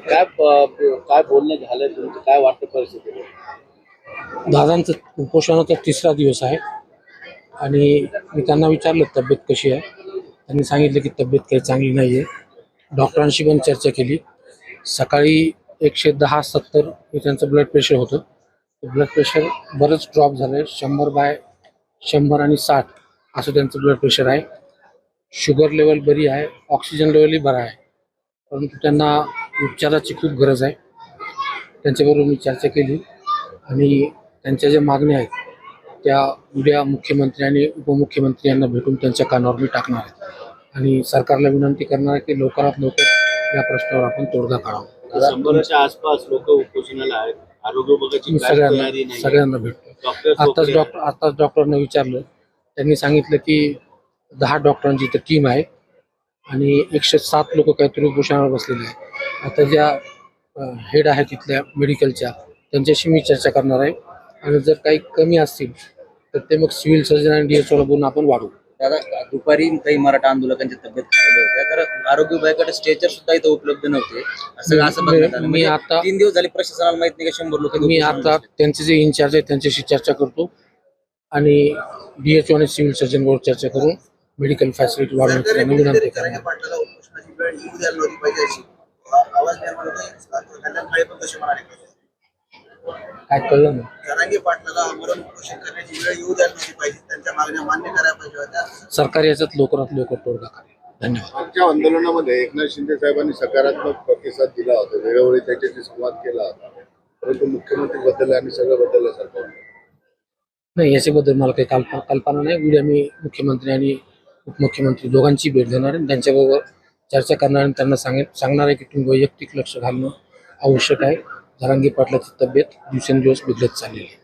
काय काय बोलणं झालं तुमचं? काय वाटतं परिस्थिती दादांचं उपोषणाचा तिसरा दिवस आहे. आणि मी त्यांना विचारलं तब्येत कशी आहे? त्यांनी सांगितलं की तब्येत काही चांगली नाही आहे डॉक्टरांशी पण चर्चा केली. सकाळी एकशे दहा सत्तर हे त्यांचं ब्लड प्रेशर होतं. ब्लड प्रेशर बरंच ड्रॉप झालं आहे शंभर बाय शंभर आणि साठ असं त्यांचं ब्लड प्रेशर आहे. शुगर लेवल बरी आहे. ऑक्सिजन लेवलही बरा आहे. परंतु त्यांना उपचाराची खूप गरज आहे. त्यांच्याबरोबर मी चर्चा केली आणि त्यांच्या ज्या मागण्या आहेत त्या उद्या मुख्यमंत्री आणि उपमुख्यमंत्री यांना भेटून त्यांच्या कानावर मी टाकणार आहे. आणि सरकारला विनंती करणार आहे की लवकरात लवकर या प्रश्नावर आपण तोडगा काढावा. शंभराच्या आसपास लोक उपोषणाला आहेत. आरोग्य विभागाची मी काहीच तयारी सगळ्यांना सगळ्यांना भेटतो. आताच डॉक्टर आताच डॉक्टरनं विचारलं. त्यांनी सांगितलं की दहा डॉक्टरांची इथं टीम आहे. आणि एकशे सात लोक काहीतरी उपोषणावर बसलेले आहेत. आता ज्या हेड आहेत तिथल्या मेडिकलच्या त्यांच्याशी मी चर्चा करणार आहे. आणि जर काही कमी असतील तर ते मग सिव्हिल सर्जन आणि डीएचओला बोलून आपण वाढवू. दादा दुपारी काही मराठा आंदोलकांची तब्येत होत्या तर आरोग्य विभागाकडे स्ट्रेचर सुद्धा इथं उपलब्ध नव्हते. असं असं. मी म्हणजे आता- तीन दिवस झाले प्रशासनाला माहीत नाही का शंभर लोक मी आता त्यांचे जे इन्चार्ज आहे त्यांच्याशी चर्चा करतो. आणि डीएचओ आणि सिव्हिल सर्जनवर चर्चा करून मेडिकल फॅसिलिटी वाढवण्याची विनंती करणार काय कळलं ना सरकार याच्यात लवकरात लवकर तोडगा धन्यवाद. आमच्या आंदोलनामध्ये एकनाथ शिंदे साहेबांनी सकारात्मक प्रतिसाद दिला होता. वेळोवेळी त्याच्याशी संवाद केला होता. परंतु मुख्यमंत्री बदलले आणि सगळं बदललं सरकार नाही याच्याबद्दल मला काही कल्पना कल्पना नाही. उद्या मी मुख्यमंत्री आणि उपमुख्यमंत्री दोघांची भेट घेणार आहे त्यांच्याबरोबर चर्चा करणार आणि त्यांना सांगेन सांगणार आहे की तुम्ही वैयक्तिक लक्ष घालणं आवश्यक आहे. धरांगी पाटलाची तब्येत दिवसेंदिवस बिघडत चाललेली आहे.